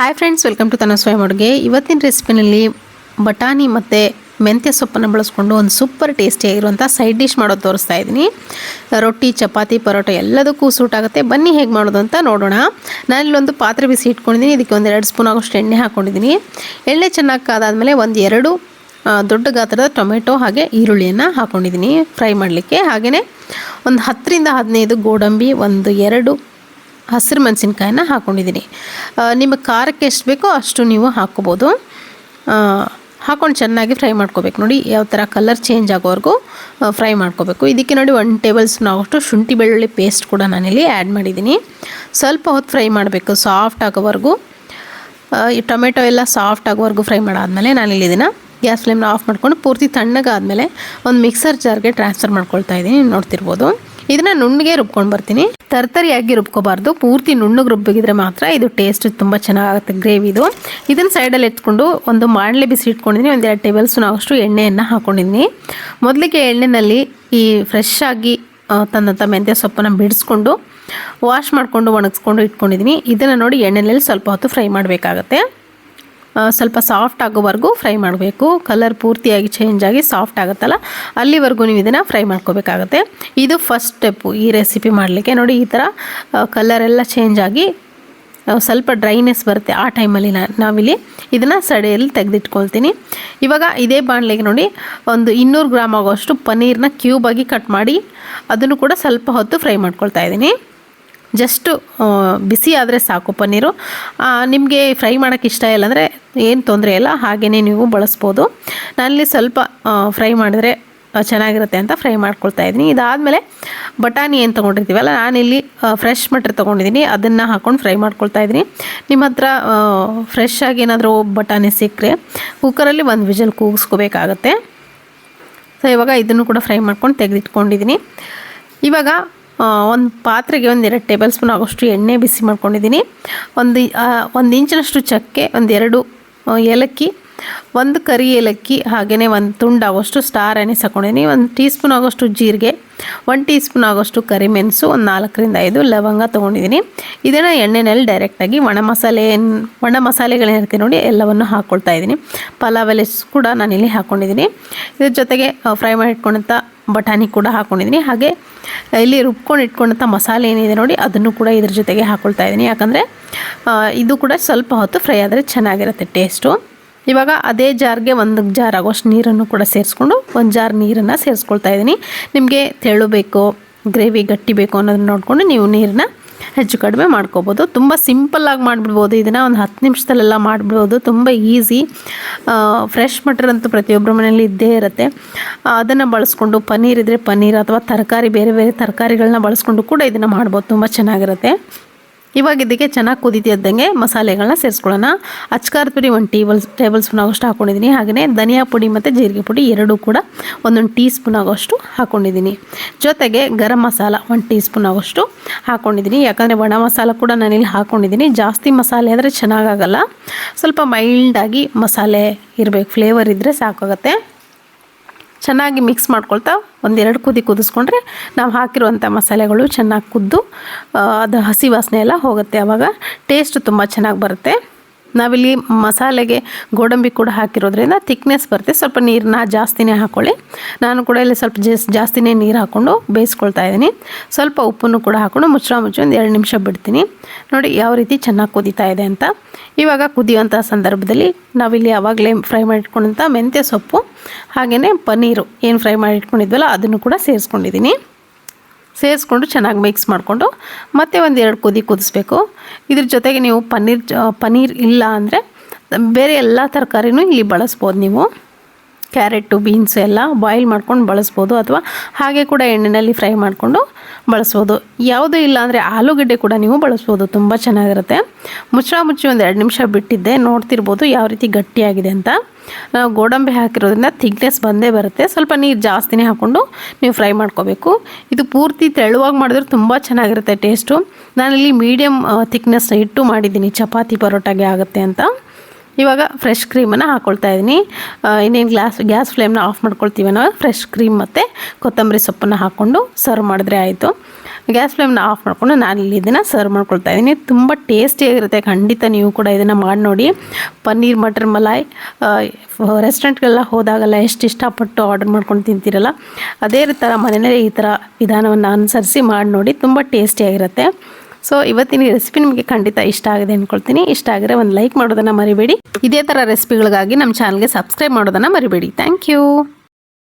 Hi friends welcome to Tanaswami ಅಡುಗೆ ಇವತ್ತಿನ ರೆಸಿಪಿನಲ್ಲಿ ಬಟಾಣಿ ಮತ್ತು ಮೆಂತ್ಯ ಸೊಪ್ಪನ್ನು ಬಳಸ್ಕೊಂಡು ಒಂದು ಸೂಪರ್ ಟೇಸ್ಟಿಯಾಗಿರುವಂಥ ಸೈಡ್ ಡಿಶ್ ಮಾಡೋದು ತೋರಿಸ್ತಾ ಇದ್ದೀನಿ. ರೊಟ್ಟಿ, ಚಪಾತಿ, ಪರೋಟ ಎಲ್ಲದಕ್ಕೂ ಸೂಟ್ ಆಗುತ್ತೆ. ಬನ್ನಿ ಹೇಗೆ ಮಾಡೋದು ಅಂತ ನೋಡೋಣ. ನಾನು ನಾನಿಲ್ಲೊಂದು ಪಾತ್ರೆ ಬಿಸಿ ಇಟ್ಕೊಂಡಿದ್ದೀನಿ. ಇದಕ್ಕೆ ಒಂದು ಎರಡು ಸ್ಪೂನ್ ಆಗೋಷ್ಟು ಎಣ್ಣೆ ಹಾಕ್ಕೊಂಡಿದ್ದೀನಿ ಎಣ್ಣೆ ಚೆನ್ನಾಗಿ ಕಾದಾದಮೇಲೆ ಒಂದು ಎರಡು ದೊಡ್ಡ ಗಾತ್ರದ ಟೊಮೆಟೊ ಹಾಗೆ ಈರುಳ್ಳಿಯನ್ನು ಹಾಕ್ಕೊಂಡಿದ್ದೀನಿ ಫ್ರೈ ಮಾಡಲಿಕ್ಕೆ. ಹಾಗೆಯೇ ಒಂದು ಹತ್ತರಿಂದ ಹದಿನೈದು ಗೋಡಂಬಿ, ಒಂದು ಎರಡು ಹಸಿರು ಮೆಣಸಿನ್ಕಾಯಿನ ಹಾಕ್ಕೊಂಡಿದ್ದೀನಿ ನಿಮಗೆ ಖಾರಕ್ಕೆ ಎಷ್ಟು ಬೇಕೋ ಅಷ್ಟು ನೀವು ಹಾಕ್ಕೋಬೋದು. ಹಾಕೊಂಡು ಚೆನ್ನಾಗಿ ಫ್ರೈ ಮಾಡ್ಕೋಬೇಕು. ನೋಡಿ, ಯಾವ ಥರ ಕಲರ್ ಚೇಂಜ್ ಆಗೋವರೆಗೂ ಫ್ರೈ ಮಾಡ್ಕೋಬೇಕು. ಇದಕ್ಕೆ ನೋಡಿ ಒನ್ ಟೇಬಲ್ ಸ್ಪೂನ್ ಆಗೋಷ್ಟು ಶುಂಠಿ ಬೆಳ್ಳುಳ್ಳಿ ಪೇಸ್ಟ್ ಕೂಡ ನಾನಿಲ್ಲಿ ಆ್ಯಡ್ ಮಾಡಿದ್ದೀನಿ ಸ್ವಲ್ಪ ಹೊತ್ತು ಫ್ರೈ ಮಾಡಬೇಕು ಸಾಫ್ಟ್ ಆಗೋವರೆಗೂ. ಈ ಟೊಮೆಟೊ ಎಲ್ಲ ಸಾಫ್ಟ್ ಆಗೋವರೆಗೂ ಫ್ರೈ ಮಾಡಾದಮೇಲೆ ನಾನಿಲ್ಲಿ ಇದನ್ನು ಗ್ಯಾಸ್ ಫ್ಲೇಮ್ನ ಆಫ್ ಮಾಡ್ಕೊಂಡು ಪೂರ್ತಿ ತಣ್ಣಗಾದಮೇಲೆ ಒಂದು ಮಿಕ್ಸರ್ ಜಾರ್ಗೆ ಟ್ರಾನ್ಸ್ಫರ್ ಮಾಡ್ಕೊಳ್ತಾ ಇದ್ದೀನಿ ನೋಡ್ತಿರ್ಬೋದು. ಇದನ್ನು ನುಣ್ಣಗೆ ರುಬ್ಕೊಂಡು ಬರ್ತೀನಿ. ತರ್ತರಿಯಾಗಿ ರುಬ್ಕೋಬಾರ್ದು. ಪೂರ್ತಿ ನುಣ್ಣಗೆ ರುಬ್ಬಿದ್ರೆ ಮಾತ್ರ ಇದು ಟೇಸ್ಟ್ ತುಂಬ ಚೆನ್ನಾಗುತ್ತೆ ಗ್ರೇವಿದು ಇದನ್ನು ಸೈಡಲ್ಲಿ ಎತ್ಕೊಂಡು ಒಂದು ಮಾಡಲೆ ಬಿಸಿ ಇಟ್ಕೊಂಡಿದ್ದೀನಿ ಒಂದು ಎರಡು ಟೇಬಲ್ ಸ್ಪೂನ್ ಆಗೋಷ್ಟು ಎಣ್ಣೆಯನ್ನು ಹಾಕ್ಕೊಂಡಿದ್ದೀನಿ ಮೊದಲಿಗೆ ಎಣ್ಣೆನಲ್ಲಿ ಈ ಫ್ರೆಶ್ ಆಗಿ ತಂದಂಥ ಮೆಂತ್ಯ ಸೊಪ್ಪನ್ನು ಬಿಡಿಸ್ಕೊಂಡು ವಾಶ್ ಮಾಡಿಕೊಂಡು ಒಣಗಿಸ್ಕೊಂಡು ಇಟ್ಕೊಂಡಿದ್ದೀನಿ ಇದನ್ನು ನೋಡಿ ಎಣ್ಣೆಯಲ್ಲಿ ಸ್ವಲ್ಪ ಹೊತ್ತು ಫ್ರೈ ಮಾಡಬೇಕಾಗತ್ತೆ. ಸ್ವಲ್ಪ ಸಾಫ್ಟ್ ಆಗೋವರೆಗೂ ಫ್ರೈ ಮಾಡಬೇಕು. ಕಲರ್ ಪೂರ್ತಿಯಾಗಿ ಚೇಂಜ್ ಆಗಿ ಸಾಫ್ಟ್ ಆಗುತ್ತಲ್ಲ? ಅಲ್ಲಿವರೆಗೂ ನೀವು ಇದನ್ನು ಫ್ರೈ ಮಾಡ್ಕೋಬೇಕಾಗತ್ತೆ. ಇದು ಫಸ್ಟ್ ಸ್ಟೆಪ್ಪು ಈ ರೆಸಿಪಿ ಮಾಡಲಿಕ್ಕೆ. ನೋಡಿ, ಈ ಥರ ಕಲರೆಲ್ಲ ಚೇಂಜ್ ಆಗಿ ಸ್ವಲ್ಪ ಡ್ರೈನೆಸ್ ಬರುತ್ತೆ ಆ ಟೈಮಲ್ಲಿ ನಾವಿಲ್ಲಿ ಇದನ್ನು ಸಡೆಯಲ್ಲಿ ತೆಗೆದಿಟ್ಕೊಳ್ತೀನಿ. ಇವಾಗ ಇದೇ ಬಾಣಲೆಗೆ ನೋಡಿ, ಒಂದು ಇನ್ನೂರು ಗ್ರಾಮ್ ಆಗೋಷ್ಟು ಪನ್ನೀರನ್ನ ಕ್ಯೂಬಾಗಿ ಕಟ್ ಮಾಡಿ, ಅದನ್ನು ಕೂಡ ಸ್ವಲ್ಪ ಹೊತ್ತು ಫ್ರೈ ಮಾಡ್ಕೊಳ್ತಾ ಇದ್ದೀನಿ. ಜಸ್ಟು ಬಿಸಿ ಆದರೆ ಸಾಕು ಪನ್ನೀರು. ನಿಮಗೆ ಫ್ರೈ ಮಾಡೋಕ್ಕೆ ಇಷ್ಟ ಇಲ್ಲ ಅಂದರೆ ಏನು ತೊಂದರೆ ಇಲ್ಲ ಹಾಗೆಯೇ ನೀವು ಬಳಸ್ಬೋದು. ನಾನಲ್ಲಿ ಸ್ವಲ್ಪ ಫ್ರೈ ಮಾಡಿದ್ರೆ ಚೆನ್ನಾಗಿರುತ್ತೆ ಅಂತ ಫ್ರೈ ಮಾಡ್ಕೊಳ್ತಾ ಇದ್ದೀನಿ. ಇದಾದಮೇಲೆ ಬಟಾಣಿ ಏನು ತೊಗೊಂಡಿರ್ತೀವಲ್ಲ, ನಾನಿಲ್ಲಿ ಫ್ರೆಶ್ ಮಟರ್ ತೊಗೊಂಡಿದ್ದೀನಿ. ಅದನ್ನು ಹಾಕ್ಕೊಂಡು ಫ್ರೈ ಮಾಡ್ಕೊಳ್ತಾ ಇದ್ದೀನಿ. ನಿಮ್ಮ ಹತ್ರ ಫ್ರೆಶ್ ಆಗಿ ಏನಾದರೂ ಬಟಾಣಿ ಸಿಕ್ಕರೆ ಕುಕ್ಕರಲ್ಲಿ ಒಂದು ವಿಜಲ್ ಕೂಗಿಸ್ಕೋಬೇಕಾಗತ್ತೆ. ಸೊ ಇವಾಗ ಇದನ್ನು ಕೂಡ ಫ್ರೈ ಮಾಡ್ಕೊಂಡು ತೆಗೆದಿಟ್ಕೊಂಡಿದ್ದೀನಿ. ಇವಾಗ ಒಂದು ಪಾತ್ರೆಗೆ ಒಂದು ಎರಡು ಟೇಬಲ್ ಸ್ಪೂನ್ ಆಗೋಷ್ಟು ಎಣ್ಣೆ ಬಿಸಿ ಮಾಡ್ಕೊಂಡಿದ್ದೀನಿ. ಒಂದು ಒಂದು ಇಂಚಿನಷ್ಟು ಚಕ್ಕೆ ಒಂದೆರಡು ಏಲಕ್ಕಿ, ಒಂದು ಕರಿ ಏಲಕ್ಕಿ ಹಾಗೆಯೇ ಒಂದು ತುಂಡಾಗೋಷ್ಟು ಸ್ಟಾರ್ ಎಣ್ಣೆ ಹಾಕೊಂಡಿದ್ದೀನಿ. ಒಂದು ಟೀ ಸ್ಪೂನ್ ಆಗೋಷ್ಟು ಜೀರಿಗೆ, ಒಂದು ಟೀ ಸ್ಪೂನ್ ಆಗೋಷ್ಟು ಕರಿಮೆಣಸು ಒಂದು ನಾಲ್ಕರಿಂದ ಐದು ಲವಂಗ ತೊಗೊಂಡಿದ್ದೀನಿ. ಇದನ್ನು ಎಣ್ಣೆನಲ್ಲಿ ಡೈರೆಕ್ಟಾಗಿ ಒಣ ಮಸಾಲೆ ಒಣ ಮಸಾಲೆಗಳೇನಿರುತ್ತೆ ನೋಡಿ ಎಲ್ಲವನ್ನು ಹಾಕ್ಕೊಳ್ತಾ ಇದ್ದೀನಿ. ಪಲಾವ್ ಎಲೆ ಕೂಡ ನಾನಿಲ್ಲಿ ಹಾಕ್ಕೊಂಡಿದ್ದೀನಿ ಇದ್ರ ಜೊತೆಗೆ ಫ್ರೈ ಮಾಡಿ ಇಟ್ಕೊಂಡಂಥ ಬಟಾಣಿ ಕೂಡ ಹಾಕ್ಕೊಂಡಿದ್ದೀನಿ ಹಾಗೆ ಇಲ್ಲಿ ರುಬ್ಕೊಂಡು ಇಟ್ಕೊಂಡಂಥ ಮಸಾಲೆ ಏನಿದೆ ನೋಡಿ, ಅದನ್ನು ಕೂಡ ಇದ್ರ ಜೊತೆಗೆ ಹಾಕ್ಕೊಳ್ತಾ ಇದ್ದೀನಿ. ಯಾಕಂದರೆ ಇದು ಕೂಡ ಸ್ವಲ್ಪ ಹೊತ್ತು ಫ್ರೈ ಆದರೆ ಚೆನ್ನಾಗಿರುತ್ತೆ ಟೇಸ್ಟು. ಇವಾಗ ಅದೇ ಜಾರ್ಗೆ ಒಂದು ಜಾರ್ ಆಗೋಷ್ಟು ನೀರನ್ನು ಕೂಡ ಸೇರಿಸ್ಕೊಂಡು ಒಂದು ಜಾರ್ ನೀರನ್ನು ಸೇರಿಸ್ಕೊಳ್ತಾ ಇದ್ದೀನಿ. ನಿಮಗೆ ತೆಳು ಬೇಕು, ಗ್ರೇವಿ ಗಟ್ಟಿ ಬೇಕು ಅನ್ನೋದನ್ನ ನೋಡಿಕೊಂಡು ನೀವು ನೀರನ್ನ ಹೆಚ್ಚು ಕಡಿಮೆ ಮಾಡ್ಕೋಬೋದು. ತುಂಬ ಸಿಂಪಲ್ಲಾಗಿ ಮಾಡಿಬಿಡ್ಬೋದು. ಇದನ್ನು ಒಂದು ಹತ್ತು ನಿಮಿಷದಲ್ಲೆಲ್ಲ ಮಾಡಿಬಿಡ್ಬೋದು. ತುಂಬ ಈಸಿ ಫ್ರೆಶ್ ಮಟರ್ ಅಂತೂ ಪ್ರತಿಯೊಬ್ಬರ ಮನೆಯಲ್ಲಿ ಇದ್ದೇ ಇರುತ್ತೆ. ಅದನ್ನು ಬಳಸ್ಕೊಂಡು ಪನ್ನೀರ್ ಇದ್ದರೆ ಪನ್ನೀರ್ ಅಥವಾ ತರಕಾರಿ, ಬೇರೆ ಬೇರೆ ತರಕಾರಿಗಳನ್ನ ಬಳಸ್ಕೊಂಡು ಕೂಡ ಇದನ್ನು ಮಾಡ್ಬೋದು. ತುಂಬ ಚೆನ್ನಾಗಿರುತ್ತೆ. ಇವಾಗ ಇದಕ್ಕೆ ಚೆನ್ನಾಗಿ ಕುದಿತಿದ್ದಂಗೆ ಮಸಾಲೆಗಳನ್ನ ಸೇರಿಸ್ಕೊಳ್ಳೋಣ. ಅಚ್ಕಾರದ ಪುಡಿ ಒಂದು ಟೇಬಲ್ ಟೇಬಲ್ ಸ್ಪೂನ್ ಆಗೋಷ್ಟು ಹಾಕೊಂಡಿದ್ದೀನಿ ಹಾಗೆಯೇ ಧನಿಯಾ ಪುಡಿ ಮತ್ತು ಜೀರಿಗೆ ಪುಡಿ ಎರಡೂ ಕೂಡ ಒಂದೊಂದು ಟೀ ಸ್ಪೂನ್ ಆಗೋಷ್ಟು ಹಾಕ್ಕೊಂಡಿದ್ದೀನಿ ಜೊತೆಗೆ ಗರಂ ಮಸಾಲ ಒಂದು ಟೀ ಸ್ಪೂನ್ ಆಗೋಷ್ಟು ಹಾಕ್ಕೊಂಡಿದ್ದೀನಿ ಯಾಕಂದರೆ ಒಣ ಮಸಾಲ ಕೂಡ ನಾನಿಲ್ಲಿ ಹಾಕ್ಕೊಂಡಿದ್ದೀನಿ ಜಾಸ್ತಿ ಮಸಾಲೆ ಆದರೆ ಚೆನ್ನಾಗಾಗಲ್ಲ ಸ್ವಲ್ಪ ಮೈಲ್ಡಾಗಿ ಮಸಾಲೆ ಇರಬೇಕು. ಫ್ಲೇವರ್ ಇದ್ದರೆ ಸಾಕಾಗುತ್ತೆ. ಚೆನ್ನಾಗಿ ಮಿಕ್ಸ್ ಮಾಡ್ಕೊಳ್ತಾ ಒಂದೆರಡು ಕುದಿ ಕುದಿಸ್ಕೊಂಡ್ರೆ ನಾವು ಹಾಕಿರುವಂಥ ಮಸಾಲೆಗಳು ಚೆನ್ನಾಗಿ ಕುದ್ದು ಅದು ಹಸಿ ವಾಸನೆ ಎಲ್ಲ ಹೋಗುತ್ತೆ ಆವಾಗ ಟೇಸ್ಟ್ ತುಂಬ ಚೆನ್ನಾಗಿ ಬರುತ್ತೆ. ನಾವಿಲ್ಲಿ ಮಸಾಲೆಗೆ ಗೋಡಂಬಿ ಕೂಡ ಹಾಕಿರೋದ್ರಿಂದ ಥಿಕ್ನೆಸ್ ಬರುತ್ತೆ. ಸ್ವಲ್ಪ ನೀರನ್ನ ಜಾಸ್ತಿನೇ ಹಾಕ್ಕೊಳ್ಳಿ ನಾನು ಕೂಡ ಇಲ್ಲಿ ಸ್ವಲ್ಪ ಜಸ್, ಜಾಸ್ತಿನೇ ನೀರು ಹಾಕ್ಕೊಂಡು ಬೇಯಿಸ್ಕೊಳ್ತಾ ಇದ್ದೀನಿ. ಸ್ವಲ್ಪ ಉಪ್ಪನ್ನು ಕೂಡ ಹಾಕ್ಕೊಂಡು ಮುಚ್ಚಳ ಮುಚ್ಚಿ ಒಂದು ಎರಡು ನಿಮಿಷ ಬಿಡ್ತೀನಿ. ನೋಡಿ ಯಾವ ರೀತಿ ಚೆನ್ನಾಗಿ ಕುದೀತಾ ಇದೆ ಅಂತ. ಇವಾಗ ಕುದಿಯುವಂಥ ಸಂದರ್ಭದಲ್ಲಿ ನಾವಿಲ್ಲಿ ಆವಾಗಲೇ ಫ್ರೈ ಮಾಡಿಟ್ಕೊಂಡಂಥ ಮೆಂತ್ಯ ಸೊಪ್ಪು ಹಾಗೆಯೇ ಪನ್ನೀರು ಏನು ಫ್ರೈ ಮಾಡಿಟ್ಕೊಂಡಿದ್ವಲ್ಲ ಅದನ್ನು ಕೂಡ ಸೇರಿಸ್ಕೊಂಡಿದ್ದೀನಿ. ಸೇರಿಸ್ಕೊಂಡು ಚೆನ್ನಾಗಿ ಮಿಕ್ಸ್ ಮಾಡಿಕೊಂಡು ಮತ್ತೆ ಒಂದು ಎರಡು ಕುದಿ ಕುದಿಸ್ಬೇಕು. ಇದ್ರ ಜೊತೆಗೆ ನೀವು ಪನ್ನೀರ್ ಪನ್ನೀರ್ ಇಲ್ಲ ಅಂದರೆ ಬೇರೆ ಎಲ್ಲ ತರಕಾರಿನೂ ಇಲ್ಲಿ ಬಳಸ್ಬೋದು ನೀವು. ಕ್ಯಾರೆಟು, ಬೀನ್ಸ್ ಎಲ್ಲ ಬಾಯ್ಲ್ ಮಾಡ್ಕೊಂಡು ಬಳಸ್ಬೋದು ಅಥವಾ ಹಾಗೆ ಕೂಡ ಎಣ್ಣೆಯಲ್ಲಿ ಫ್ರೈ ಮಾಡಿಕೊಂಡು ಬಳಸ್ಬೋದು. ಯಾವುದೂ ಇಲ್ಲ ಅಂದರೆ ಆಲೂಗಡ್ಡೆ ಕೂಡ ನೀವು ಬಳಸ್ಬೋದು. ತುಂಬ ಚೆನ್ನಾಗಿರುತ್ತೆ. ಮುಚ್ಚಳ ಮುಚ್ಚಿ ಒಂದು ಎರಡು ನಿಮಿಷ ಬಿಟ್ಟಿದ್ದೆ. ನೋಡ್ತಿರ್ಬೋದು ಯಾವ ರೀತಿ ಗಟ್ಟಿಯಾಗಿದೆ ಅಂತ. ನಾವು ಗೋಡಂಬಿ ಹಾಕಿರೋದ್ರಿಂದ ಥಿಕ್ನೆಸ್ ಬಂದೇ ಬರುತ್ತೆ. ಸ್ವಲ್ಪ ನೀರು ಜಾಸ್ತಿನೇ ಹಾಕ್ಕೊಂಡು ನೀವು ಫ್ರೈ ಮಾಡ್ಕೋಬೇಕು. ಇದು ಪೂರ್ತಿ ತೆಳುವಾಗಿ ಮಾಡಿದ್ರೆ ತುಂಬ ಚೆನ್ನಾಗಿರುತ್ತೆ ಟೇಸ್ಟು. ನಾನಿಲ್ಲಿ ಮೀಡಿಯಮ್ ಥಿಕ್ನೆಸ್ ಇಟ್ಟು ಮಾಡಿದ್ದೀನಿ. ಚಪಾತಿ ಪರೋಟಾಗೆ ಆಗುತ್ತೆ ಅಂತ. ಇವಾಗ ಫ್ರೆಶ್ ಕ್ರೀಮನ್ನು ಹಾಕ್ಕೊಳ್ತಾ ಇದ್ದೀನಿ ಇನ್ನೇನು ಗ್ಲಾಸ್ ಗ್ಯಾಸ್ ಫ್ಲೇಮ್ನ ಆಫ್ ಮಾಡ್ಕೊಳ್ತೀವಿ ಫ್ರೆಶ್ ಕ್ರೀಮ್ ಮತ್ತು ಕೊತ್ತಂಬರಿ ಸೊಪ್ಪನ್ನು ಹಾಕ್ಕೊಂಡು ಸರ್ವ್ ಮಾಡಿದ್ರೆ ಆಯಿತು. ಗ್ಯಾಸ್ ಫ್ಲೇಮ್ನ ಆಫ್ ಮಾಡಿಕೊಂಡು ನಾನು ಇಲ್ಲಿ ಇದನ್ನು ಸರ್ವ್ ಮಾಡ್ಕೊಳ್ತಾ ಇದ್ದೀನಿ ತುಂಬ ಟೇಸ್ಟಿಯಾಗಿರುತ್ತೆ ಖಂಡಿತ ನೀವು ಕೂಡ ಇದನ್ನು ಮಾಡಿ ನೋಡಿ. ಪನ್ನೀರ್, ಮಟರ್, ಮಲಾಯ್ ರೆಸ್ಟೋರೆಂಟ್ಗೆಲ್ಲ ಹೋದಾಗೆಲ್ಲ ಎಷ್ಟು ಇಷ್ಟಪಟ್ಟು ಆರ್ಡರ್ ಮಾಡ್ಕೊಂಡು ತಿಂತೀರಲ್ಲ, ಅದೇ ಥರ ಮನೆಯಲ್ಲೇ ಈ ಥರ ವಿಧಾನವನ್ನು ಅನುಸರಿಸಿ ಮಾಡಿ ನೋಡಿ. ತುಂಬ ಟೇಸ್ಟಿಯಾಗಿರುತ್ತೆ ಸೊ ಇವತ್ತಿನ ರೆಸಿಪಿ ನಿಮಗೆ ಖಂಡಿತ ಇಷ್ಟ ಆಗಿದೆ ಅಂದ್ಕೊಳ್ತೀನಿ ಇಷ್ಟ ಆಗಿದ್ರೆ ಒಂದು ಲೈಕ್ ಮಾಡೋದನ್ನು ಮರಿಬೇಡಿ. ಇದೇ ಥರ ರೆಸಿಪಿಗಳಿಗಾಗಿ ನಮ್ಮ ಚಾನಲ್ಗೆ ಸಬ್ಸ್ಕ್ರೈಬ್ ಮಾಡೋದನ್ನು ಮರಿಬೇಡಿ. Thank you